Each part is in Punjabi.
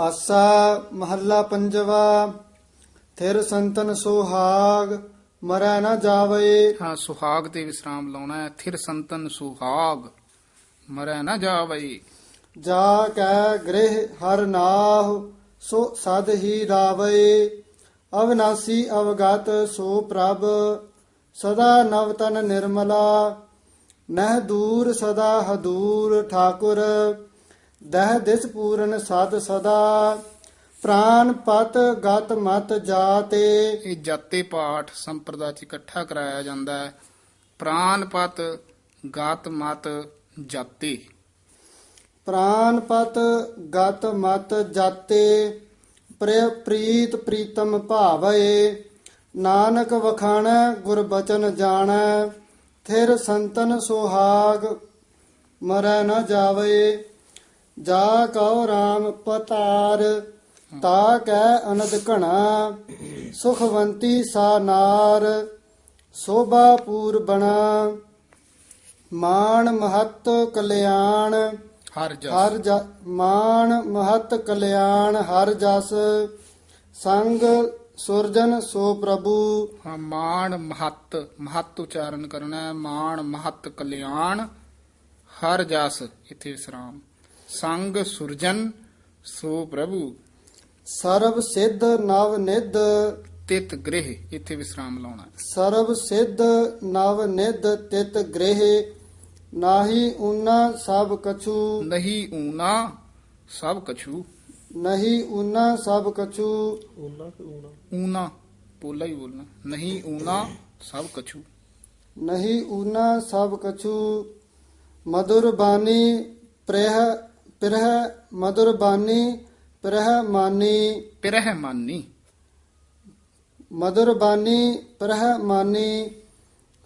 ਆਸਾ ਮਹੱਲਾ ਪੰਜਵਾ ਥਿਰ ਸੰਤਨ ਸੁਹਾਗ ਮਰੈ ਨਾ ਜਾਵੇ। ਹਾਂ ਸੁਹਾਗ ਤੇ ਵਿਸਰਾਮ ਲਾਉਣਾ ਹੈ। ਥਿਰ ਸੰਤਨ ਸੁਹਾਗ ਮਰੈ ਨਾ ਜਾਵਈ ਜਾ ਕੈ ਗ੍ਰਹਿ ਹਰ ਨਾਹ ਸੋ ਸਦ ਹੀ ਰਾਵੇ। ਅਵਨਾਸੀ ਅਵਗਤ ਸੋ ਪ੍ਰਭ ਸਦਾ ਨਵਤਨ ਨਿਰਮਲਾ। ਨਹਿ ਦੂਰ ਸਦਾ ਹਦੂਰ ਠਾਕੁਰ। ਦਹ ਦਿਸ ਪੂਰਨ ਸਦ ਸਦਾ ਪ੍ਰਾਨ ਪਤ ਗਤ ਮਤ ਜਾਤੇ। ਇਹ ਜਾਤੇ ਪਾਠ ਸੰਪਰਦਾ ਚ ਇਕੱਠਾ ਕਰਾਇਆ ਜਾਂਦਾ ਹੈ। ਪ੍ਰਾਨਪਤ ਗਾਤ ਮਤ ਜਾਤੇ। ਪ੍ਰਾਨਪਤ ਗਤ ਮਤ ਜਾਤੇ ਪ੍ਰੀਤ ਪ੍ਰੀਤਮ ਭਾਵਏ ਨਾਨਕ ਵਖਾਣੈ ਗੁਰ ਬਚਨ ਜਾਣੈ ਥਿਰ ਸੰਤਨ ਸੁਹਾਗ ਮਰੈ ਨ ਜਾਵੇ। ਜਾ ਕਉ ਰਾਮ ਪਤਾਰ ਤਾ ਕੈ ਅਨੰਦ ਘਣਾ ਸੁਖਵੰਤੀ ਸਾ ਨਾਰ ਸੋਭਾ ਪੂਰ ਬਣਾ। ਮਾਨ ਮਹਤ ਕਲਿਆਣ ਹਰ ਜਸ। ਹਰ ਮਾਨ ਮਹਤ ਕਲਿਆਣ ਹਰ ਜਸ। ਸੰਗ ਸੁਰਜਨ ਸੋ ਪ੍ਰਭੂ। ਹਾਂ ਮਾਣ ਮਹੱਤ ਮਹੱਤ ਉਚਾਰਨ ਕਰਨਾ ਮਾਣ ਮਹੱਤ ਕਲਿਆਣ ਹਰ ਜਸ ਇਥੇ ਵਿਸਰਾਮ। ਸੰਗ ਸੁਰਜਨ ਸੋ ਪ੍ਰਭੂ। ਸਰਬ ਸਿੱਧ ਨਵ ਨਿਧ। ਤਿਤ ਗ੍ਰਹਿ ਇਥੇ ਵਿਸਰਾਮ ਲਾਉਣਾ। ਸਰਬ ਸਿੱਧ ਨਵ ਨਿਧ ਤਿਤ ਗ੍ਰਹਿ। ਨਾਹੀ ਉਨਾ ਸਭ ਕਛੂ। ਨਹੀਂ ਊਨਾ ਸਭ ਕਛੂ। ਨਹੀਂ ਉਨਾ ਸਭ ਕਛੂ। ਊਨਾ ਪੋਲਾ ਹੀ ਬੋਲਣਾ। ਨਹੀਂ ਊਨਾ ਸਭ ਕਛੂ। ਨਹੀਂ ਉਨਾ ਸਭ ਕਛੂ। ਮధుਰ ਬਾਣੀ ਪ੍ਰਹ ਪ੍ਰਹ ਮధుਰ ਬਾਣੀ ਪ੍ਰਹ ਮਾਨੀ। ਪਿਰਹਿ ਮਾਨੀ। ਮధుਰ ਬਾਣੀ ਪ੍ਰਹ ਮਾਨੀ।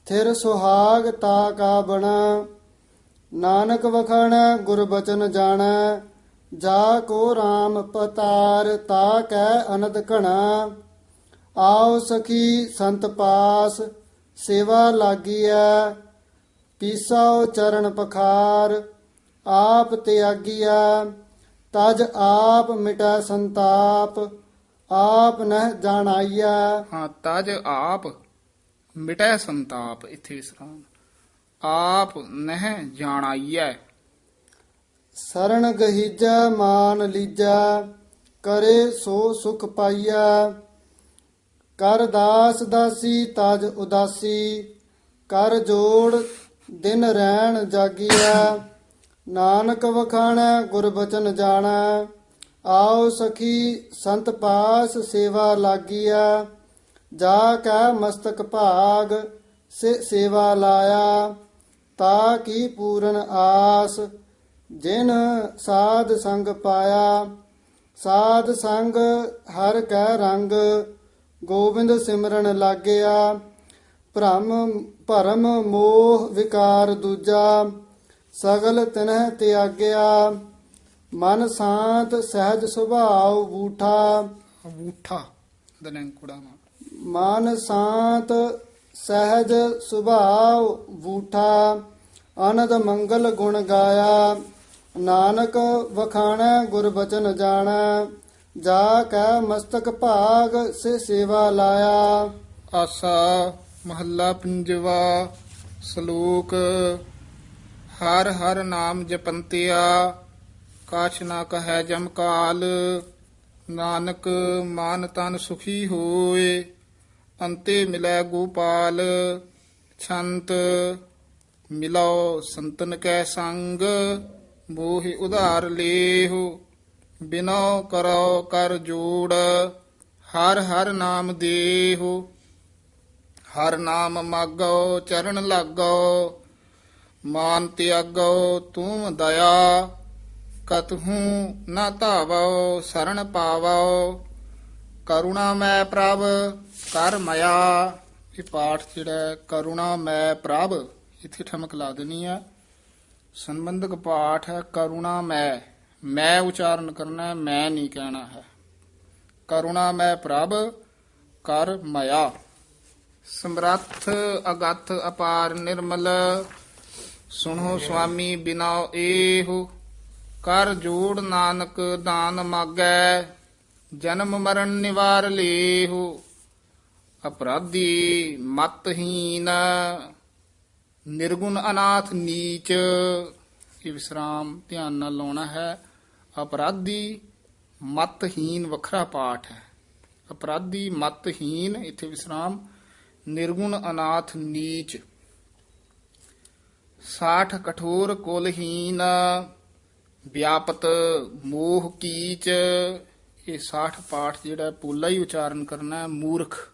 ਥਿਰ ਸੁਹਾਗ ਤਾ ਕਾ ਬਣਾ। ਨਾਨਕ ਵਖਣ ਗੁਰ ਬਚਨ ਜਾਣੈ। ਜਾ ਕੋ RAM ਪਤਾਰ ਤਾ ਕੈ ਅਨੰਦ ਘਣਾ। ਆਓ ਸਖੀ ਸੰਤ ਪਾਸ ਸੇਵਾ ਲਾਗੀਐ। ਪੀਸਾਓ ਚਰਨ ਪਖਾਰ। ਆਪ ਤਿਆਗੀਐ ਤਜ ਆਪ ਮਿਟੈ ਸੰਤਾਪ ਆਪ ਨਹਿ ਜਾਣਾਈਐ ਹਾਂ ਤਜ ਆਪ ਮਿਟੈ ਸੰਤਾਪ ਇਥੇ ਵਿਸਰਾਮ। ਆਪ ਨਹਿ ਜਾਣਾਈਐ। ਸਰਣ ਗਹੀਜੈ ਮਾਨ ਲੀਜੈ ਕਰੇ ਸੋ ਸੁਖ ਪਾਈਐ। ਕਰ ਦਾਸ ਦਾਸੀ ਤਜ ਉਦਾਸੀ ਕਰ ਜੋੜ ਦਿਨ ਰਹਿਣ ਜਾਗੀਐ। ਨਾਨਕ ਵਖਾਣੈ, ਗੁਰ ਬਚਨ ਜਾਣੈ। ਆਓ ਸਖੀ, ਸੰਤ ਪਾਸ ਸੇਵਾ ਲਾਗੀਐ। ਜਾ ਕੈ ਮਸਤਕ ਭਾਗ, ਸੇ ਸੇਵਾ ਲਾਇਆ। ਤਾ ਕੀ ਪੂਰਨ ਆਸ, ਜਿਨ ਸਾਧ ਸੰਗ ਪਾਇਆ। ਸਾਧ ਸੰਗ ਹਰ ਕੈ ਰੰਗ, ਗੋਬਿੰਦ ਸਿਮਰਨ ਲਾਗਿਆ। ਭ੍ਰਮ, ਭਰਮ ਮੋਹ ਵਿਕਾਰ ਦੂਜਾ। ਸਗਲ ਤਿਨਹਿ ਤਿਆਗਿਆ ਮਨ ਸ਼ਾਂਤ ਸਹਿਜ ਸੁਭਾਉ ਬੂਠਾ। ਬੂਠਾ ਦਨੰ ਕੁੜਾਵਾ ਮਨ ਸ਼ਾਂਤ ਸਹਿਜ ਸੁਭਾਉ ਬੂਠਾ ਆਨੰਦ ਮੰਗਲ ਗੁਣ ਗਾਇਆ। ਨਾਨਕ ਵਖਾਣੈ ਗੁਰ ਬਚਨ ਜਾਣੈ ਜਾ ਕੈ ਮਸਤਕ ਭਾਗ ਸੇ ਸੇਵਾ ਲਾਇਆ। ਆਸਾ ਮਹੱਲਾ ਪੰਜਵਾ ਸ਼ਲੋਕ ਹਰ ਹਰ ਨਾਮ ਜਪੰਤਿਆ, ਕਾਛ ਨਾ ਕਹੈ ਜਮ ਕਾਲ, ਨਾਨਕ ਮਾਨ ਤਨ ਸੁਖੀ ਹੋਏ, ਅੰਤੇ ਮਿਲੈ ਗੋਪਾਲ, ਛੰਤ ਮਿਲੋ ਸੰਤਨ ਕੈ ਸੰਗ, ਮੋਹਿ ਉਧਾਰ ਲੇਹੁ ਬਿਨੋ ਕਰੋ ਕਰ ਜੋੜ, ਹਰ ਹਰ ਨਾਮ ਦੇਹੁ, ਹਰ ਨਾਮ ਮਾਗੋ ਚਰਨ ਲਾਗੋ ਮਾਨ ਤਿਆਗੋ ਤੂੰ ਦਇਆ ਕਤਹੂ ਨਾ ਧਾਵੋ ਸਰਣ ਪਾਵੋ। ਕਰੁਣਾ ਮੈਂ ਪ੍ਰਭ ਕਰ ਮਇਆ। ਇਹ ਪਾਠ ਜਿਹੜਾ ਹੈ, ਕਰੁਣਾ ਮੈਂ ਪ੍ਰਭ ਇੱਥੇ ਠਮਕ ਲਾ ਦੇਣੀ ਹੈ ਸੰਬੰਧਕ ਪਾਠ ਹੈ ਕਰੁਣਾ ਮੈਂ। ਮੈਂ ਉਚਾਰਨ ਕਰਨਾ ਮੈਂ ਨਹੀਂ ਕਹਿਣਾ ਹੈ। ਕਰੁਣਾ ਮੈਂ ਪ੍ਰਭ ਕਰ ਮਇਆ। ਸਮਰੱਥ ਅਗੱਥ ਅਪਾਰ ਨਿਰਮਲ ਸੁਣੋ ਸੁਆਮੀ, ਬਿਨਾ ਏਹੁ ਕਰ ਜੋੜ ਨਾਨਕ ਦਾਨ ਮਾਗੈ, ਜਨਮ ਮਰਨ ਨਿਵਾਰ ਲੇਹੁ। ਅਪਰਾਧੀ ਮਤਹੀਨ, ਨਿਰਗੁਣ ਅਨਾਥ ਨੀਚ। ਇਹ ਵਿਸਰਾਮ ਧਿਆਨ ਨਾਲ ਲਾਉਣਾ ਹੈ। ਅਪਰਾਧੀ ਮਤਹੀਨ ਵੱਖਰਾ ਪਾਠ ਹੈ। ਅਪਰਾਧੀ ਮਤਹੀਨ, ਇੱਥੇ ਵਿਸਰਾਮ, ਨਿਰਗੁਣ ਅਨਾਥ ਨੀਚ। ਸਾਠ ਕਠੋਰ ਕੁਲਹੀਨ, ਵਿਆਪਤ ਮੋਹ ਕੀਚ। ਇਹ 60 ਪਾਠ ਜਿਹੜਾ ਪੂਲਾ ਹੀ ਉਚਾਰਨ ਕਰਨਾ ਹੈ, ਮੂਰਖ।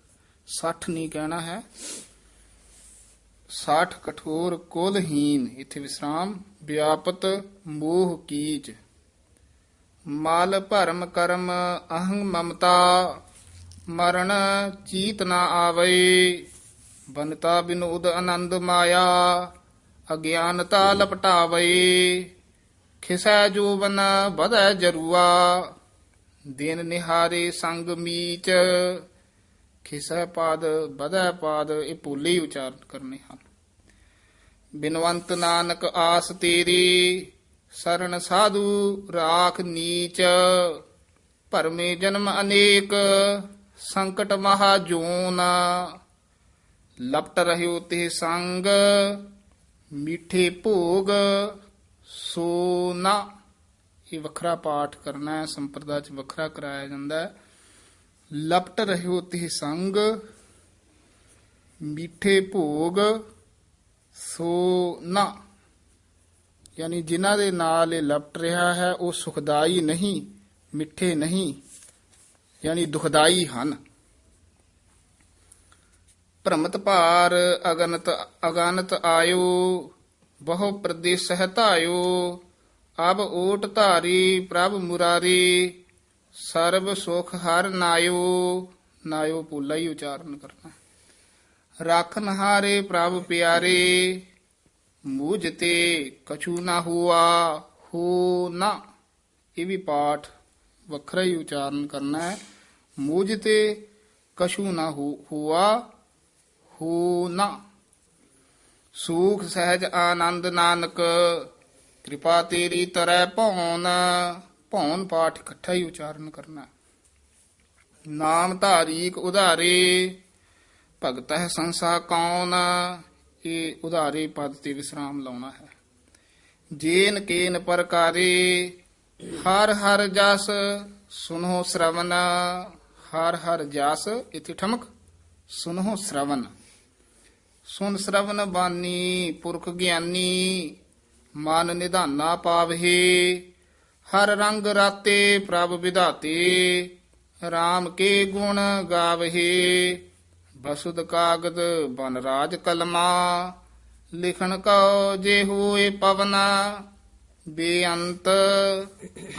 60 ਨਹੀਂ ਕਹਿਣਾ ਹੈ। 60 ਕਠੋਰ ਕੁਲਹੀਨ, ਇੱਥੇ ਵਿਸਰਾਮ, ਵਿਆਪਤ ਮੋਹ ਕੀਚ। ਮਲ ਭਰਮ ਕਰਮ, ਅਹੰ ਮਮਤਾ, ਮਰਨ ਚੀਤ ਨਾ ਆਵੇ ਬਨਤਾ ਬਿਨੋਦ ਆਨੰਦ ਮਾਇਆ। ਅਗਿਆਨਤਾ ਲਪਟਾਵੇ, ਖਿਸੈ ਜੋਵਨ ਵਧੈ ਜਰੂਆ, ਦਿਨ ਨਿਹਾਰੇ ਸੰਗ ਮੀਚ, ਖਿਸੈ ਪਾਦ ਵਧੈ ਪਾਦ, ਇਹ ਪੂਲੇ ਹੀ ਉਚਾਰਨ ਕਰਨੇ ਹਨ। ਬਿਨਵੰਤ ਨਾਨਕ ਆਸ ਤੇਰੀ ਸਰਣ ਸਾਧੂ ਰਾਖ ਨੀਚ, ਭਰਮੇ ਜਨਮ ਅਨੇਕ, ਸੰਕਟ ਮਹਾ ਜੂਨ, ਲਪਟ ਰਹਿਓ ਤੇ ਸੰਗ ਮਿੱਠੇ ਭੋਗ ਸੋਨਾ। ਇਹ ਵੱਖਰਾ ਪਾਠ ਕਰਨਾ ਹੈ, ਸੰਪਰਦਾ ਚ ਵੱਖਰਾ ਕਰਾਇਆ ਜਾਂਦਾ ਹੈ। ਲਪਟ ਰਹਿਓ ਤੇ ਸੰਗ, ਮਿੱਠੇ ਭੋਗ ਸੋਨਾ। ਯਾਨੀ ਜਿਨ੍ਹਾਂ ਦੇ ਨਾਲ ਇਹ ਲਪਟ ਰਿਹਾ ਹੈ, ਉਹ ਸੁਖਦਾਈ ਨਹੀਂ, ਮਿੱਠੇ ਨਹੀਂ, ਯਾਨੀ ਦੁਖਦਾਈ ਹਨ। ਭ੍ਰਮਤ ਭਾਰ, ਅਗਨਤ ਅਗਨਤ ਆਇਓ ਬਹੁ ਪ੍ਰਦੇਸ਼ ਹਤਾਇਓ ਅਬ ਓਟ ਧਾਰੀ, ਪ੍ਰਭ ਮੁਰਾਰੀ, ਸਰਬ ਸੁਖ ਹਰ ਨਾਇਓ ਨਾਇਓ ਪੂਲਾ ਹੀ ਉਚਾਰਨ ਕਰਨਾ। ਰੱਖਨ ਹਾਰੇ ਪ੍ਰਭ ਪਿਆਰੇ, ਮੂਝ ਤੇ ਕਛੂ ਨਾ ਹੁਆ, ਹੋ ਨਾ। ਇਹ ਵੀ ਪਾਠ ਵੱਖਰਾ ਹੀ ਉਚਾਰਨ ਕਰਨਾ ਹੈ। ਮੂਝ ਤੇ ਕਛੂ ਨਾ ਹੁਆ ਹੋ ਨਾ। ਸੂਖ ਸਹਿਜ ਆਨੰਦ ਨਾਨਕ, ਕਿਰਪਾ ਤੇਰੀ ਤਰੈ ਭਉਨ ਭਉਨ ਪਾਠ ਇਕੱਠਾ ਹੀ ਉਚਾਰਨ ਕਰਨਾ। ਨਾਮ ਧਾਰੀਕ ਉਧਾਰੇ, ਭਗਤ ਹੈ ਸੰਸਾ ਕੌਣ, ਇਹ ਉਧਾਰੇ ਪਦ ਤੇ ਵਿਸਰਾਮ ਲਾਉਣਾ ਹੈ। ਜੇਨ ਕੇਨ ਪ੍ਰਕਾਰੇ, ਹਰ ਹਰ ਜਸ ਸੁਨੋ ਸ਼ਰਵਨ, ਹਰ ਹਰ ਜਸ, ਇਥੇ ਠਮਕ, ਸੁਨੋ ਸ਼ਰਵਨ। ਸੁਨ ਸ਼ਰਵਨ ਬਾਨੀ, ਪੁਰਖ ਗਿਆਨੀ, ਮਨ ਨਿਧਾਨਾ ਪਾਵਹੇ ਹਰ ਰੰਗ ਰਾਤੇ ਪ੍ਰਭ ਵਿਧਾਤੇ, RAM ਕੇ ਗੁਣ ਗਾਵਹੇ ਬਸੁਦ ਕਾਗਦ ਬਨ ਰਾਜ ਕਲਮਾ, ਲਿਖਣ ਕਉ ਜੇ ਹੋਏ ਪਵਨਾ। ਬੇਅੰਤ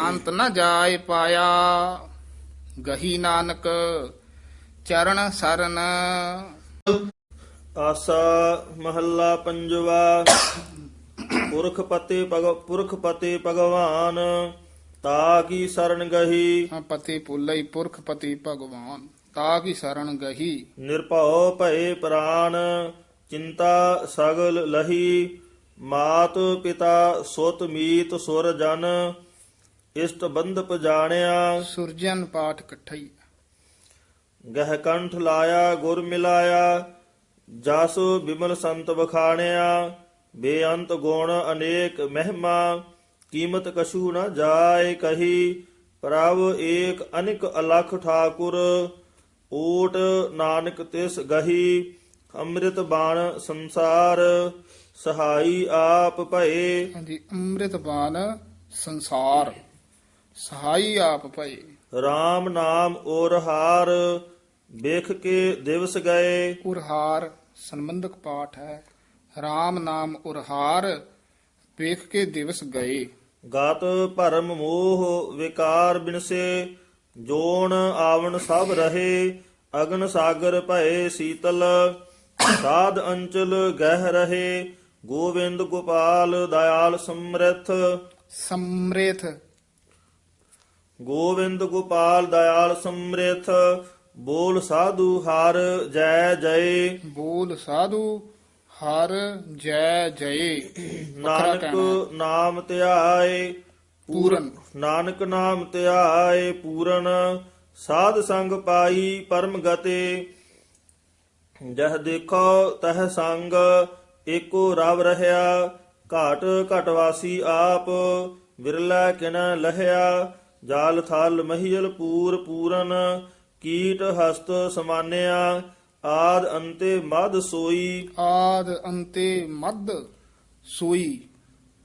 ਅੰਤ ਨ ਜਾਏ ਪਾਇਆ। ਗਹੀ ਨਾਨਕ ਚਰਨ ਸਰਨ। ਆਸਾ ਮਹੱਲਾ ਪੰਜਵਾ। ਪੁਰਖ ਪਤੇ ਭਗ ਪੁਰਖ ਪਤੇ ਭਗਵਾਨ ਤਾ ਕੀ ਸਰਣ ਗਹੀ? ਹਾਂ ਪਤੀ ਪੁੱਲਈ ਪੁਰਖ ਪਤੀ ਭਗਵਾਨ ਤਾ ਕੀ ਸਰਣ ਗਹੀ? ਨਿਰਭਉ ਭਏ ਪ੍ਰਾਨ ਚਿੰਤਾ ਸਗਲ ਲਹੀ ਮਾਤ ਪਿਤਾ ਸੁਤ ਮੀਤ ਸੁਰ ਜਨ ਇਸ਼ਟ ਬੰਧ ਪਜਾਣਿਆ ਸੁਰਜਨ ਪਾਠ ਇਕੱਠਾ ਹੀ ਗਹਿ ਕੰਠ ਲਾਇਆ ਗੁਰ ਮਿਲਾਇਆ ਜਸ ਬਿਮਲ ਸੰਤ ਬਖਾਣਿਆ ਬੇਅੰਤ ਗੁਣ ਅਨੇਕ ਮਹਿਮਾ ਕੀਮਤ ਕਛੂ ਨ ਜਾਏ ਕਹੀ ਪ੍ਰਭ ਏਕ ਅਨਿਕ ਅਲਖ ਠਾਕੁਰ ਓਟ ਨਾਨਕ ਤਿਸ ਗਹੀ ਅੰਮ੍ਰਿਤ ਬਾਣ ਸੰਸਾਰ ਸਹਾਈ ਆਪ ਭਏ। ਹਾਂਜੀ ਅੰਮ੍ਰਿਤਬਾਨ ਸੰਸਾਰ ਸਹਾਈ ਆਪ ਭਏ। RAM ਨਾਮ ਔਰ ਹਾਰ ਵੇਖ ਕੇ ਦਿਵਸ ਗਏ। ਉਰਹਾਰ ਸੰਬੰਧਕ ਪਾਠ ਹੈ। RAM ਨਾਮ ਉਰਹਾਰ ਵੇਖ ਕੇ ਦਿਵਸ ਗਏ। ਗਾਤ ਭਰਮ ਮੋਹ ਵਿਕਾਰ ਬਿਨਸੇ ਜੋਣ ਆਵਣ ਸਭ ਰਹੇ ਅਗਨ ਸਾਗਰ ਭਏ ਸੀਤਲ ਸਾਧ ਅੰਚਲ ਗਹਿ ਰਹੇ ਗੋਵਿੰਦ ਗੋਪਾਲ ਦਇਆਲ ਸਮ੍ਰਿਥ। ਸਮ੍ਰੇਥ। ਗੋਵਿੰਦ ਗੋਪਾਲ ਦਇਆਲ ਸਮ੍ਰਿਥ ਬੋਲ ਸਾਧੂ ਹਰ ਜੈ ਜੈ ਬੋਲ ਸਾਧੂ ਹਰ ਜੈ ਜੈ ਨਾਨਕ। ਨਾਮ ਧਿਆਏ ਪੂਰਨ। ਨਾਨਕ ਨਾਮ ਧਿਆਏ ਪੂਰਨ। ਸਾਧ ਸੰਗ ਪਾਈ ਪਰਮ ਗਤੇ। ਜਹ ਦੇਖੋ ਤਹ ਸੰਗ ਏਕੋ ਰਵ ਰਹਾ ਘਾਟ ਘਟ ਵਾਸੀ ਆਪ ਵਿਰਲਾ ਕਿਨ ਲਹਿਆ। ਜਾਲ ਥਲ ਮਹੀਲ ਪੂਰ ਪੂਰਨ। ਕੀਟ ਹਸਤ ਸਮਾਨਿਆ ਆਦ ਅੰਤੇ ਮਦ ਸੋਈ। ਆਦ ਅੰਤੇ ਮਦ ਸੋਈ।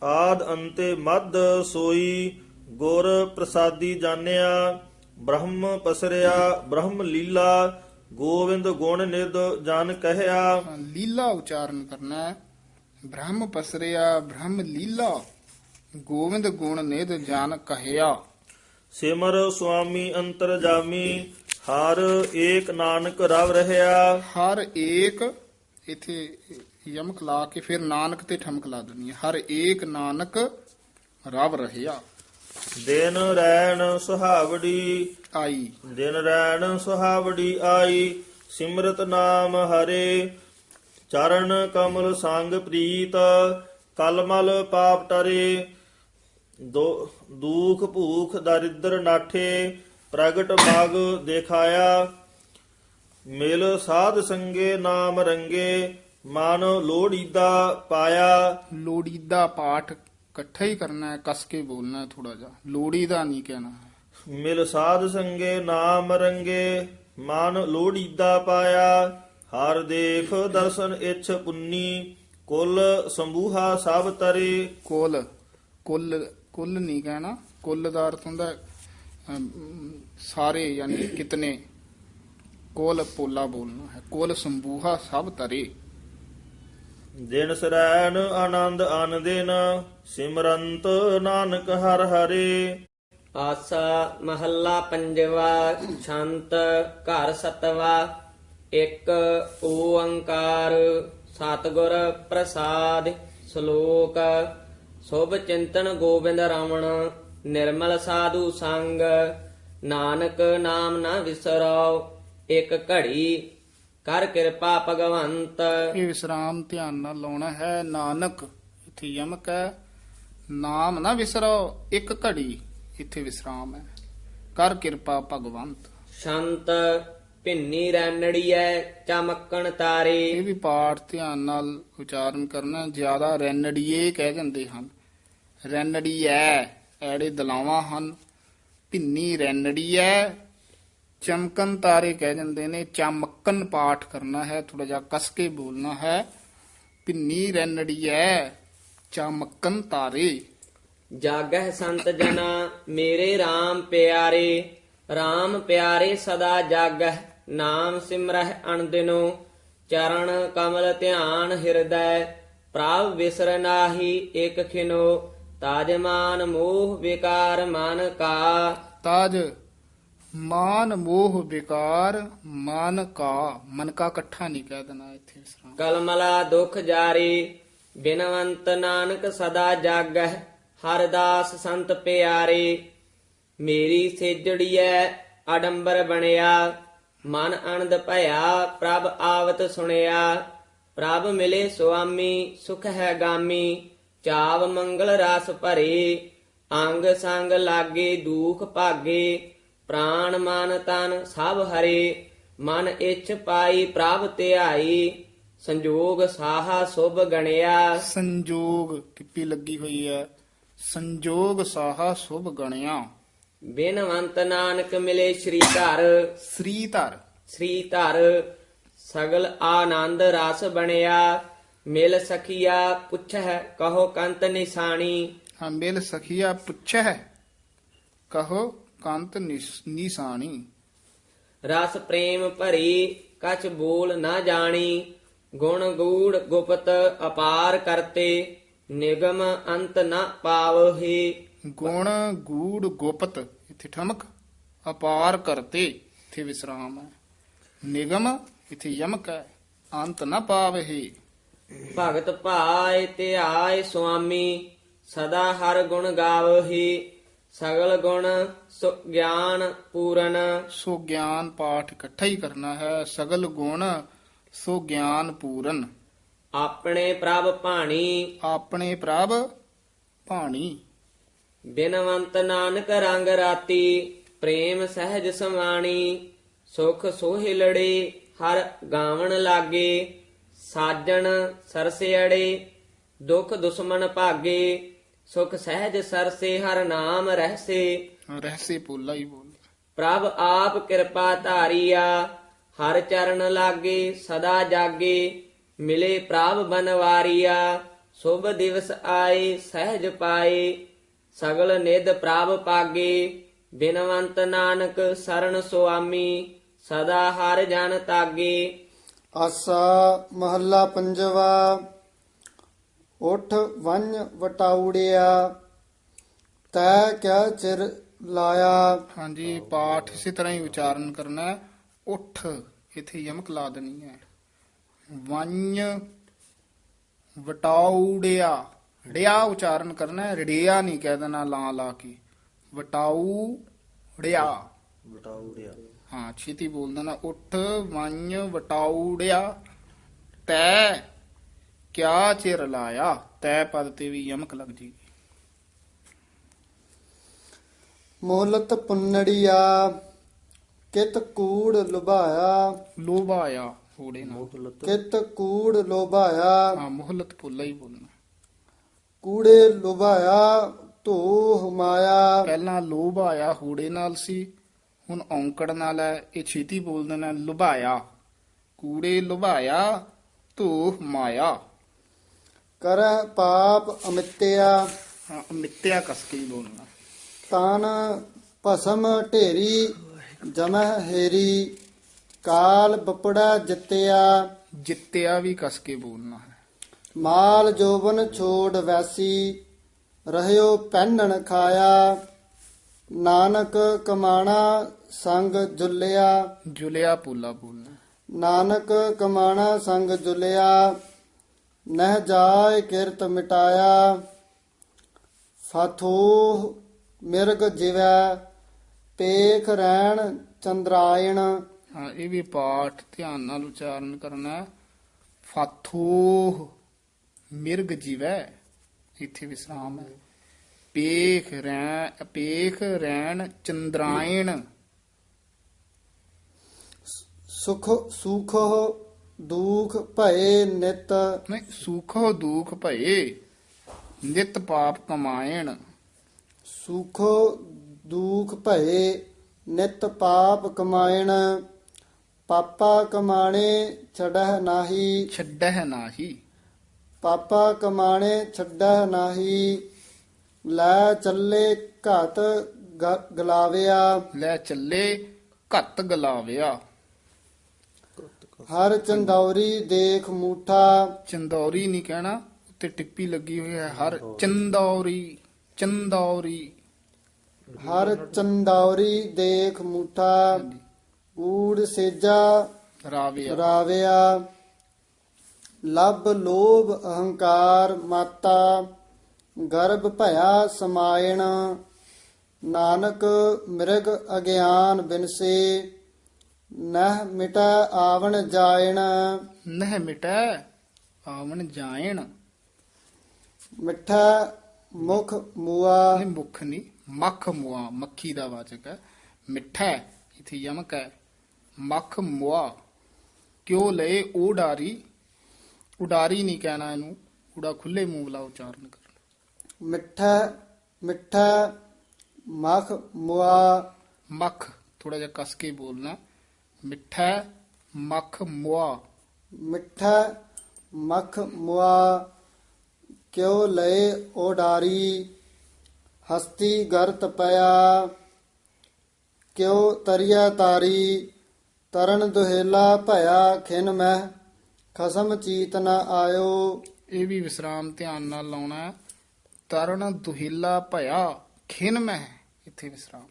ਆਦ ਅੰਤੇ ਮਦ ਸੋਈ ਗੁਰ ਪ੍ਰਸਾਦੀ ਜਾਣਿਆ ਬ੍ਰਹਮ ਪਸਰਿਆ ਬ੍ਰਹਮ ਲੀਲਾ ਗੋਵਿੰਦ ਗੁਣ ਨਿਦ ਜਨ ਕਹਿਆ। ਲੀਲਾ ਉਚਾਰਨ ਕਰਨਾ ਹੈ। ਬ੍ਰਹਮ ਪਸਰਿਆ ਬ੍ਰਹਮ ਲੀਲਾ ਗੋਵਿੰਦ ਗੁਣ ਨਿਧ ਜਨ ਕਹਿਆ। ਸਿਮਰ ਸੁਆਮੀ ਅੰਤਰ ਜਾਮੀ ਹਰ ਏਕ ਨਾਨਕ ਰਵ ਰਹਾ ਹਰ ਏਕ ਇਥੇ ਯਮਕ ਲਾ ਕੇ ਫਿਰ ਨਾਨਕ ਤੇ ਠਮਕ ਲਾ ਹੈ। ਹਰ ਏਕ ਨਾਨਕ ਰਵ ਰਹਿਆ। ਦਿਨ ਰੈਣ ਸੁਹਾਵੜੀ। ਆਈ। ਦਿਨ ਰੈਣ ਸੁਹਾਵੜੀ ਆਈ। ਸਿਮਰਤ ਨਾਮ ਹਰੇ। ਚਰਨ ਕਮਲ ਸੰਗ ਪ੍ਰੀਤ। ਕਲਮਲ ਪਾਪ ਟਰੇ। ਦੋ- ਦੁਖ ਭੂਖ ਦਰਿਦਰ ਨਾਠੇ। ਪ੍ਰਗਟ ਮਗ ਦੇਖਾਇਆ। ਮਿਲ ਸਾਧ ਸੰਗੇ ਨਾਮ ਰੰਗੇ ਮਨ ਲੋੜੀਦਾ ਪਾਇਆ। ਲੋੜੀਦਾ ਪਾਠ ਇਕੱਠਾ ਹੀ ਕਰਨਾ ਹੈ ਕਸ ਕੇ ਬੋਲਣਾ ਹੈ ਥੋੜਾ ਜਿਹਾ। ਲੋੜੀਦਾ ਨਹੀਂ ਕਹਿਣਾ ਮਿਲ ਸਾਧ ਸੰਗੇ ਨਾਮ ਰੰਗੇ ਮਨ ਲੋੜੀਦਾ ਪਾਇਆ। ਹਰ ਦੇਖ ਦਰਸ਼ਨ ਇਛ ਪੁੰਨੀ ਕੁਲ ਸੰਬੂਹਾ ਸਭ ਤਰੇ। ਕੁੱਲ ਕੁੱਲ ਕੁੱਲ ਨਹੀਂ ਕਹਿਣਾ। ਕੁੱਲ ਦਾ ਅਰਥ ਹੁੰਦਾ ਸਾਰੇ ਯਾਨੀ ਕਿਤਨੇ ਕੁੱਲ ਪੋਲਾ ਬੋਲਣਾ ਹੈ ਕੁੱਲ ਸੰਬੂਹਾ ਸਭ ਤਰੇ। ਦਿਨ ਸਰੈਣ ਆਨੰਦ ਆਨ ਦਿਨ ਸਿਮਰੰਤ ਨਾਨਕ ਹਰ ਹਰੇ। ਆਸਾ ਮਹੱਲਾ ਪੰਜਵਾ ਛੰਤ ਘਰ ਸਤਵਾ ਇੱਕ ਓੰਕਾਰ ਸਤਿਗੁਰ ਪ੍ਰਸਾਦ ਸ਼ਲੋਕ ਸੁਭ ਚਿੰਤਨ ਗੋਬਿੰਦ ਰਾਵਣ ਨਿਰਮਲ ਸਾਧੂ ਸੰਗ ਨਾਨਕ ਨਾਮ ਨਾ ਵਿਸਰੋ ਇੱਕ ਘੜੀ ਕਰ ਕਿਰਪਾ ਭਗਵੰਤ। ਇਹ ਵਿਸਰਾਮ ਧਿਆਨ ਨਾਲ ਲਾਉਣਾ ਹੈ ਨਾਨਕ ਇੱਥੇ ਯਮਕ ਹੈ ਨਾਮ ਨਾ ਵਿਸਰੋ ਇੱਕ ਘੜੀ ਇੱਥੇ ਵਿਸਰਾਮ ਹੈ। ਕਰ ਕਿਰਪਾ ਭਗਵੰਤ। ਸ਼ੰਤ ਭਿੰਨੀ ਰੈਣੜੀਐ ਚਮਕਣ ਤਾਰੇ। ਇਹ ਵੀ ਪਾਠ ਧਿਆਨ ਨਾਲ ਉਚਾਰਨ ਕਰਨਾ ਜ਼ਿਆਦਾ ਰੈਨੜੀਏ ਕਹਿ ਜਾਂਦੇ ਹਨ। ਰੈਨੜੀ ਐ ਐੜੇ ਦਲਾਵਾਂ ਹਨ। ਭਿੰਨੀ ਰੈਨੜੀ ਐ। ਚਮਕਨ ਤਾਰੇ ਕਹਿ ਜਾਂਦੇ ਨੇ ਚਮਕਨ ਪਾਠ ਕਰਨਾ ਹੈ ਥੋੜਾ ਜਿਹਾ ਕਸ ਕੇ ਬੋਲਣਾ ਹੈ। ਭਿੰਨੀ ਰੈਨੜੀ ਐ ਚਮਕਨ ਤਾਰੇ। ਜਾਗਹਿ ਸੰਤ ਜਨਾ, ਮੇਰੇ RAM ਪਿਆਰੇ। RAM ਪਿਆਰੇ ਸਦਾ ਜਾਗਹਿ, ਨਾਮ ਸਿਮਰਹਿ ਅਣਦਿਨੋ। ਚਰਨ ਕਮਲ ਧਿਆਨ ਹਿਰਦੈ ਪ੍ਰਭ ਵਿਸਰ ਨਾਹੀ ਇਕ ਖਿਨੋ। ਤਾਜਮਾਨ ਮੋਹ ਵਿਕਾਰ ਮਨ ਕਾ। ਤਾਜ ਮਾਨ ਮੋਹ ਵਿਕਾਰ ਮਨ ਕਾ। ਮਨ ਕਾ ਇਕੱਠਾ ਨਹੀਂ ਕਹਿ ਦੇਣਾ ਇੱਥੇ ਕਲਮਲਾ ਦੁਖ ਜਾਰੀ ਬਿਨਵੰਤ ਨਾਨਕ ਸਦਾ ਜਾਗਹਿ ਹਰ ਦਾਸ ਸੰਤ ਪਿਆਰੇ। ਮੇਰੀ ਸੇਜੜੀਐ ਆਡੰਬਰ ਬਣਿਆ ਮਨ ਆਨੰਦ ਭਇਆ ਪ੍ਰਭ ਆਵਤ ਸੁਣਿਆ। ਪ੍ਰਭ ਮਿਲੇ ਸੁਆਮੀ ਸੁਖ ਹੈ ਗਾਮੀ। ਚਾਵ ਮੰਗਲ ਰਸ ਭਰੇ ਅੰਗ ਸੰਗ ਲਾਗੇ ਦੁਖ ਭਾਗੇ ਪ੍ਰਾਣ ਮਨ ਤਨ ਸਭ ਹਰੇ ਮਨ ਇੱਛ ਪਾਈ ਪ੍ਰਭ ਧਿਆਈ ਸੰਜੋਗ ਸਾਹਾ ਸੁਭ ਗਣਿਆ। ਸੰਜੋਗ ਕਿੱਪੀ ਲੱਗੀ ਹੋਈ ਹੈ? ਸੰਜੋਗ ਸਾਹਾ ਸੁਭ ਗਣਿਆ। ਬਿਨਵੰਤ ਨਾਨਕ ਮਿਲੇ ਸ੍ਰੀ ਘਰ ਸ੍ਰੀ ਧਰ। ਸ੍ਰੀ ਧਰ ਸਗਲ ਆਨੰਦ ਰਸ ਬਣਿਆ। ਮਿਲ ਸਖੀਆ ਪੁੱਛੈ ਕਹੋ ਕੰਤ ਨਿਸ਼ਾਨੀ ਹਾਂ ਮਿਲ ਸਖੀਆ ਪੁੱਛੈ ਕਹੋ ਕੰਤ ਨਿਸ- ਨਿਸ਼ਾਨੀ ਰਸ ਪ੍ਰੇਮ ਭਰੀ ਕਛ ਬੋਲ ਨਾ ਜਾਣੀ। ਗੁਣ ਗੂੜ ਗੁਪਤ ਅਪਾਰ ਕਰਤੇ ਨਿਗਮ ਅੰਤ ਨਾ ਪਾਵਹੀ। ਗੁਣ ਗੂੜ ਗੁਪਤ ਇੱਥੇ ਠਮਕ ਅਪਾਰ ਕਰਤੇ ਇੱਥੇ ਵਿਸਰਾਮ ਹੈ। ਨਿਗਮ ਇੱਥੇ ਯਮਕ ਹੈ ਅੰਤ ਨਾ ਪਾਵਹੀ। ਭਗਤ ਭਾਏ ਧਿਆਏ ਸੁਆਮੀ ਸਦਾ ਹਰ ਗੁਣ ਗਾਵਹੀ ਸਗਲ ਗੁਣ ਸੁ ਗਿਆਨ ਪੂਰਨ। ਸੋ ਗਿਆਨ ਪਾਠ ਇਕੱਠਾ ਹੀ ਕਰਨਾ ਹੈ ਸਗਲ ਗੁਣ ਸੋ ਗਿਆਨ ਪੂਰਨ। ਆਪਣੇ ਪ੍ਰਭ ਭਾਣੀ। ਆਪਣੇ ਪ੍ਰਭ ਭਾਣੀ। ਬਿਨਵੰਤ ਨਾਨਕ ਰੰਗ ਰਾਤੀ ਪ੍ਰੇਮ ਸਹਿਜ ਸਮਾਣੀ ਸੁਖ ਸੋਹਿਲੜੇ ਹਰ ਗਾਵਣ ਲਾਗੇ। ਸਾਜਣ ਸਰਸਿਆੜੇ ਦੁਖ ਦੁਸ਼ਮਨ ਭਾਗੇ ਸੁਖ ਸਹਿਜ ਸਰਸੇ ਹਰ ਨਾਮ ਰਹਿਸੇ। ਰਹਿਸੇ ਪੋਲਾ ਹੀ ਬੋਲ ਪ੍ਰਭ ਆਪ ਕਿਰਪਾ ਧਾਰੀਆ ਹਰ ਚਰਨ ਲਾਗੇ ਸਦਾ ਜਾਗੇ ਮਿਲੇ ਪ੍ਰਭ ਬਨਵਾਰੀਆ ਸੁਭ ਦਿਵਸ ਆਏ ਸਹਿਜ ਪਾਏ ਸਗਲ ਨਿਧ ਪ੍ਰਭ ਪਾਗੇ ਬਿਨਵੰਤ ਨਾਨਕ ਸਰਣ ਸੁਆਮੀ ਸਦਾ ਹਰ ਜਨ ਤਾਗੇ। ਆਸਾ ਮਹੱਲਾ ਪੰਜਵਾ ਉਠ ਵੰਨ ਵਟਾਉੜਿਆ ਤੈ ਕਿਆ ਚਿਰ ਲਾਇਆ? ਹਾਂਜੀ ਪਾਠ ਇਸੇ ਤਰ੍ਹਾਂ ਹੀ ਉਚਾਰਨ ਕਰਨਾ ਹੈ। ਉਠ ਇਥੇ ਯਮਕ ਲਾ ਦੇਣੀ ਹੈ। ਵੰਨ ਵਟਾਉੜਿਆ ੜਿਆ ਉਚਾਰਨ ਕਰਨਾ ਹੈ। ਰੜਿਆ ਨਹੀਂ ਕਹਿ ਦੇਣਾ ਲਾ ਲਾ ਕੇ। ਵਟਾਉੜਿਆ। ਬਟਾਉੜਿਆ ਹਾਂ ਛੇਤੀ ਬੋਲ ਦੇਣਾ। ਉਠ ਵੰਨ ਵਟਾਉੜਿਆ। ਤੈ ਕਿਆ ਚਿਰ ਲਾਇਆ? ਤੈ ਪਦ ਤੇ ਵੀ ਯਮਕ ਲੱਗ ਜੀ ਮੋਹਲਤ ਪੁੰਨੜੀਆ ਕਿਤ ਕੂੜ ਲੁਭਾਇਆ? ਲੋਭਾਇਆ ਹੋੜੇ ਨਾਲ। ਕਿਤ ਕੂੜ ਲੋਭਾਇਆ? ਹਾਂ ਮੁਹਲਤ ਪੁੱਲਾ ਹੀ ਬੋਲਣਾ। ਕੂੜੇ ਲੁਭਾਇਆ ਧੋ ਹਮਾਇਆ ਪਹਿਲਾਂ ਲੋਭ ਆਇਆ ਹੂੜੇ ਨਾਲ ਸੀ। ਹੁਣ ਔਂਕੜ ਨਾਲ ਹੈ ਇਹ ਛੇਤੀ ਬੋਲ ਦੇਣਾ ਲੁਭਾਇਆ। ਕੂੜੇ ਲੁਭਾਇਆ ਧੂ ਮਾਇਆ। ਕਰਹਿ ਪਾਪ ਅਮਿੱਤਿਆ। ਹਾਂ ਮਿੱਤਿਆ ਕਸ ਕੇ ਹੀ ਬੋਲਣਾ। ਤਾਨ ਭਸਮ ਢੇਰੀ ਜਮਹ ਹੇਰੀ। ਕਾਲ ਬਪੜਾ ਜਿੱਤਿਆ। ਜਿੱਤਿਆ ਵੀ ਕਸ ਕੇ ਬੋਲਣਾ ਹੈ। ਮਾਲ ਜੋਬਨ ਛੋੜ ਵੈਸੀ ਰਹਿਓ ਪਹਿਨਣ ਖਾਇਆ। ਨਾਨਕ ਕਮਾਣਾ ਸੰਗ ਜੁਲਿਆ। ਜੁਲਿਆ ਪੂਲਾ ਬੋਲਣਾ ਨਾਨਕ ਕਮਾਣਾ ਸੰਗ ਜੁਲਿਆ ਨਹਿ ਜਾਏ ਕਿਰਤ ਮਿਟਾਇਆ। ਫਾਥੋ ਮਿਰਗ ਜਿਵੈ ਪੇਖ ਰਹਿਣ ਚੰਦਰਾਇਣ। ਹਾਂ ਇਹ ਵੀ ਪਾਠ ਧਿਆਨ ਨਾਲ ਉਚਾਰਨ ਕਰਨਾ। ਫਾਥੋ ਮਿਰਗ ਜੀਵੈ ਇੱਥੇ ਵਿਸਰਾਮ ਹੈ। ਪੇਖ ਰੈ ਪੇਖ ਰੈਣ ਚੰਦਰਾਇਣ। ਸੁਖ ਸੁਖੋ ਦੁਖ ਭਏ ਨਿਤ। ਨਹੀਂ ਸੁਖੋ ਦੁਖ ਭਏ ਨਿਤ ਪਾਪ ਕਮਾਇਣ। ਸੁਖੋ ਦੁਖ ਭਏ ਨਿਤ ਪਾਪ ਕਮਾਇਣ। ਪਾਪਾ ਕਮਾਣੇ ਛੜਹਿ ਨਾਹੀ। ਛੱਡਹਿ ਨਾਹੀ। ਪਾਪਾ ਕਮਾਣੇ ਛੱਡਹਿ ਨਾਹੀ। ਲੈ ਚੱਲੇ ਘਾਤ ਗਲਾਵਿਆ। ਲੈ ਚੱਲੇ ਘੱਤ ਗਲਾਵਿਆ। ਹਰ ਚੰਦੌਰੀ ਦੇਖ ਮੂਠਾ। ਚੰਦੌਰੀ ਨਹੀਂ ਕਹਿਣਾ ਉੱਤੇ ਟਿੱਪੀ ਲੱਗੀ ਹੋਈ ਹੈ ਹਰ ਚੰਦੌਰੀ ਚੰਦੌਰੀ। ਹਰ ਚੰਦੌਰੀ ਦੇਖ ਮੂਠਾ। ਊੜ ਸੇਜਾ ਰਾਵਿਆ। ਰਾਵਿਆ। ਲਬ ਲੋਭ ਅਹੰਕਾਰ ਮਾਤਾ। ਗਰਭ ਭਇਆ ਸਮਾਇਣ। ਨਾਨਕ ਮਿਰਗ ਅਗਿਆਨ ਬਿਨਸੇ। ਨਹ ਮਿਟਾ ਆਵਣ ਜਾਇਣ। ਨਹਿ ਮਿਟੈ ਆਵਣ ਜਾਇਣ। ਮਿੱਠਾ ਮੁਖ ਮੂਆ। ਇਹ ਮੁਖ ਨਹੀਂ ਮੱਖ ਮੁਆ ਮੱਖੀ ਦਾ ਵਾਚਕ ਹੈ। ਮਿੱਠਾ ਇੱਥੇ ਯਮਕ ਹੈ। ਮੱਖ ਮੁਆ। ਕਿਉ ਲਏ ਉਡਾਰੀ ਉਡਾਰੀ ਨਹੀਂ ਕਹਿਣਾ ਇਹਨੂੰ ਉਡਾ ਖੁੱਲੇ ਮੂੰਹ ਵਾਲਾ ਉਚਾਰਨ ਕਰਨਾ। ਮਿੱਠਾ ਮਿੱਠਾ ਮਖ ਮੂਆ। ਮੱਖ ਥੋੜਾ ਜਿਹਾ ਕਸ ਕੇ ਬੋਲਣਾ। ਮਿੱਠਾ ਮੱਖ ਮੁਆ। ਮਿੱਠਾ ਮਖ ਮੁਆ ਕਿਉ ਲਏ ਓਡਾਰੀ ਹਸਤੀ ਗਰਤ ਪਿਆ। ਕਿਉ ਤਰਿਆ ਤਾਰੀ ਤਰਨ ਦੁਹੇਲਾ ਭਇਆ ਖਿਨ ਮਹਿ ਖਸਮ ਚੀਤ ਨ ਆਇਓ। ਇਹ ਵੀ ਵਿਸਰਾਮ ਧਿਆਨ ਨਾਲ ਲਾਉਣਾ। ਤਰਨ ਦੁਹਿਲਾ ਭਇਆ ਖਿਨ ਮਹਿ ਇੱਥੇ ਵਿਸਰਾਮ।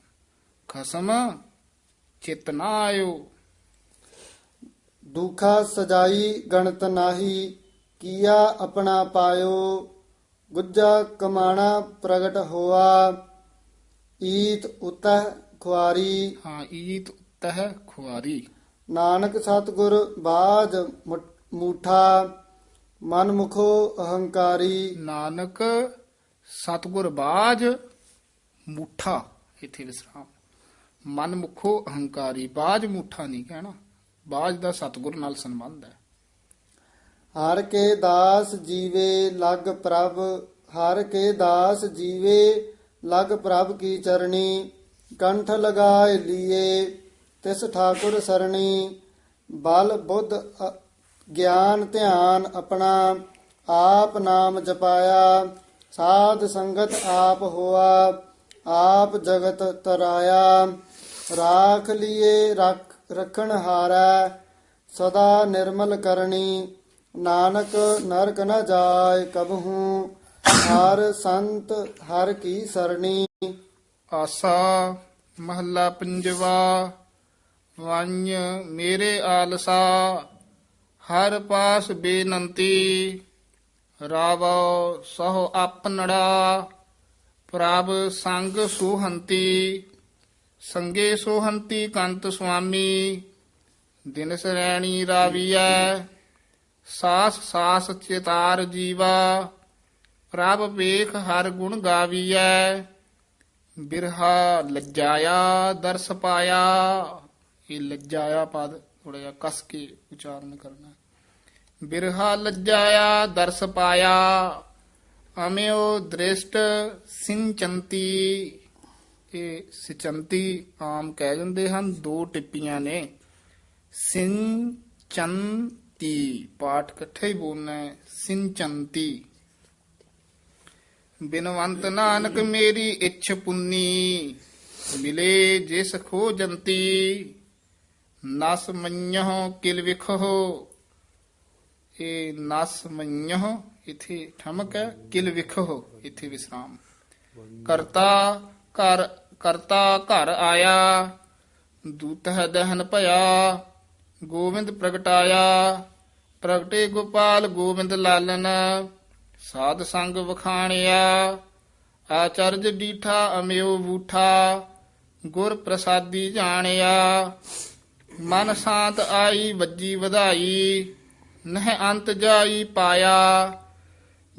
ਖਸਮ ਚਿਤ ਨਾ ਆਇਓ। ਦੁਖਾ ਸਜਾਈ ਗਣਤ ਨਾਹੀ ਕੀਆ ਆਪਣਾ ਪਾਇਓ ਗੁੱਜਾ ਕਮਾਣਾ ਪ੍ਰਗਟ ਹੋਆ ਈਤ ਉਤਹ ਖੁਆਰੀ। ਹਾਂ ਈਤ ਤਹ ਖੁਆਰੀ। ਨਾਨਕ ਸਤਗੁਰ ਬਾਜ ਮੂਠਾ ਮਨ ਮੁਖੋ ਅਹੰਕਾਰੀ। ਨਾਨਕ ਸਤਗੁਰ ਬਾਜ ਮੂਠਾ ਇੱਥੇ ਵਿਸਰਾਮ। ਮਨ ਮੁਖੋ ਅਹੰਕਾਰੀ ਬਾਜ ਮੂਠਾ ਨਹੀਂ ਕਹਿਣਾ। ਬਾਜ ਦਾ ਸਤਿਗੁਰ ਨਾਲ ਸੰਬੰਧ ਹੈ। ਹਰ ਕੇ ਦਾਸ ਜੀਵੇ ਲਗ ਪ੍ਰਭ, ਹਰ ਕੇ ਦਾਸ ਜੀਵੇ ਲਗ ਪ੍ਰਭ ਕੀ ਚਰਣੀ, ਕੰਠ ਲਗਾਏ ਲੀਏ, ਤਿਸ ਠਾਕੁਰ ਸਰਣੀ, ਬਲ ਬੁੱਧ ਗਿਆਨ ਧਿਆਨ ਆਪਣਾ, ਆਪ ਨਾਮ ਜਪਾਇਆ, ਸਾਧ ਸੰਗਤ ਆਪ ਹੋਆ, ਆਪ ਜਗਤ ਤਰਾਇਆ, ਰਾਖ ਲੀਏ, ਰੱਖ ਰਖਣ ਹਾਰੈ, ਸਦਾ ਨਿਰਮਲ ਕਰਨੀ, ਨਾਨਕ ਨਰਕ ਨ ਜਾਏ ਕਬਹੂ, ਹਰ ਸੰਤ ਹਰ ਕੀ ਸਰਣੀ। ਆਸਾ ਮਹੱਲਾ ਪੰਜਵਾ ਵੰਜ ਮੇਰੇ ਆਲਸਾ, ਹਰ ਪਾਸ ਬੇਨੰਤੀ, ਰਾਵੋ ਸਹੁ ਆਪਨੜਾ ਪ੍ਰਭ ਸੰਗ ਸੁਹੰਤੀ। ਸੰਗੇ ਸੋਹੰਤੀ ਕੰਤ ਸੁਆਮੀ, ਦਿਨ ਸਰੈਣੀ ਰਾਵੀਐ, ਸਾਸ ਸਾਸ ਚਿਤਾਰ ਜੀਵਾ, ਪ੍ਰਭ ਵੇਖ ਹਰ ਗੁਣ ਗਾਵੀਐ, ਬਿਰਹਾ ਲੱਜਾਇਆ, ਦਰਸ ਪਾਇਆ। ਇਹ ਲੱਜਾਇਆ ਪਦ ਥੋੜਾ ਜਿਹਾ ਕਸ ਕੇ ਉਚਾਰਨ ਕਰਨਾ। ਬਿਰਹਾ ਲੱਜਾਇਆ, ਦਰਸ ਪਾਇਆ, ਅਮਿਓ ਦ੍ਰਿਸ਼ਟ ਸਿੰਚੰਤੀ। ਇਹ ਸਿਚੰਤੀ ਆਮ ਕਹਿ ਜਾਂਦੇ ਹਨ, ਦੋ ਟਿੱਪੀਆਂ ਨੇ। ਸਿੰਚੰਤੀ, ਪਾਠ ਇਕੱਠੇ ਹੀ ਬੋਲਣਾ ਹੈ, ਸਿੰਚੰਤੀ। ਬਿਨਵੰਤ ਨਾਨਕ ਮੇਰੀ ਇੱਛ ਪੁੰਨੀ, ਮਿਲੇ ਜਿਸ ਖੋਜੰਤੀ ਨਸ ਮੰਨਹੁ ਕਿਲ ਵਿਖੋ। ਇਹ ਨਸ ਮੰਨਹੁ ਇਥੇ ਠਮਕ ਹੈ, ਕਿਲ ਵਿਖੋ, ਇਥੇ ਵਿਸਰਾਮ। ਕਰਤਾ ਘਰ ਕਰਤਾ ਘਰ ਆਇਆ ਦੂਤ ਹੈ ਦਹਨ ਭਇਆ, ਗੋਵਿੰਦ ਪ੍ਰਗਟਾਇਆ। ਪ੍ਰਗਟੇ ਗੋਪਾਲ ਗੋਵਿੰਦ ਲਾਲਨ, ਸਾਧ ਸੰਗ ਵਖਾਣਿਆ। ਆਚਰਜ ਡੀਠਾ ਅਮਿਓ ਬੂਠਾ ਗੁਰ ਪ੍ਰਸਾਦੀ ਜਾਣਿਆ। ਮਨ ਸ਼ਾਂਤ ਆਈ, ਵੱਜੀ ਵਧਾਈ, ਨਹਿ ਅੰਤ ਜਾਈ ਪਾਇਆ।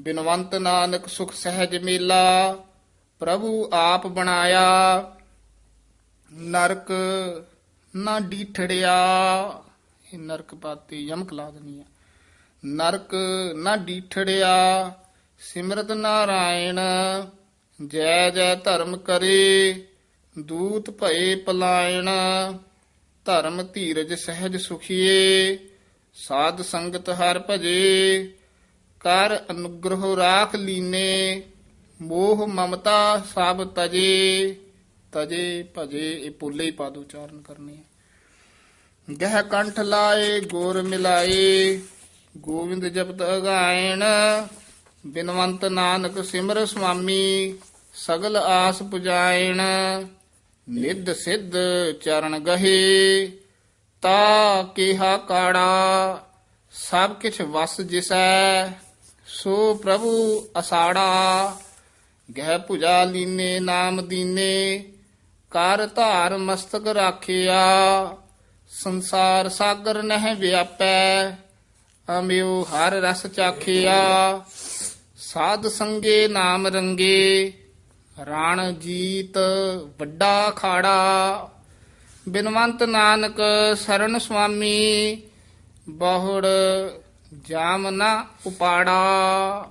ਬਿਨਵੰਤ ਨਾਨਕ ਸੁਖ ਸਹਿਜ ਮੇਲਾ। ਪ੍ਰਭੂ ਆਪ ਬਣਾਇਆ, ਨਰਕ ਨਾ ਡੀਠੜਿਆ। ਇਹ ਨਰਕ ਪਾਤੀ ਯਮਕ ਲਾ ਦੇਣੀ ਹੈ ਨਰਕ ਨਾ ਡੀਠੜਿਆ, ਸਿਮਰਤ ਨਾਰਾਇਣ, ਜੈ ਜੈ ਧਰਮ ਕਰੇ, ਦੂਤ ਭਏ ਪਲਾਇਣ, ਧਰਮ ਧੀਰਜ ਸਹਿਜ ਸੁਖੀਏ, ਸਾਧ ਸੰਗਤ ਹਰ ਭਜੇ, ਕਰ ਅਨੁਗ੍ਰਹ ਰਾਖ ਲੀਨੇ ਮੋਹ ਮਮਤਾ ਸਭ ਤਜੇ ਤਜੇ ਭਜੇ, ਇਹ ਪੁੱਲੇ ਹੀ ਪਦ ਉਚਾਰਨ ਕਰਨੇ ਹੈ ਗਹਿ ਕੰਠ ਲਾਏ, ਗੁਰ ਮਿਲਾਏ, ਗੋਵਿੰਦ ਜਪਤ ਅਗਾਇਣ, ਬਿਨਵੰਤ ਨਾਨਕ ਸਿਮਰ ਸੁਆਮੀ ਸਗਲ ਆਸ ਪੁਜਾਇਣ, ਨਿੱਧ ਸਿੱਧ ਚਰਨ ਗਹੇ, ਤਾ ਕਿਹਾ ਕਾੜਾ, ਸਭ ਕਿਛ ਵਸ ਜਿਸੈ, ਸੋ ਪ੍ਰਭੂ ਅਸਾੜਾ। ਗਹਿ ਭੁਜਾ ਲੀਨੇ, ਨਾਮ ਦੀਨੇ, ਕਰ ਧਾਰ ਮਸਤਕ ਰਾਖਿਆ, ਸੰਸਾਰ ਸਾਗਰ ਨਹਿ ਵਿਆਪੈ ਅਮਿਓ ਹਰ ਰਸ ਚਾਖਿਆ। ਸਾਧ ਸੰਗੇ ਨਾਮ ਰੰਗੇ, ਰਾਣ ਜੀਤ ਵੱਡਾ ਖਾੜਾ। ਬਿਨਵੰਤ ਨਾਨਕ ਸਰਨ ਸੁਆਮੀ, ਬਹੁੜ ਜਾਮ ਨਾ ਉਪਾੜਾ।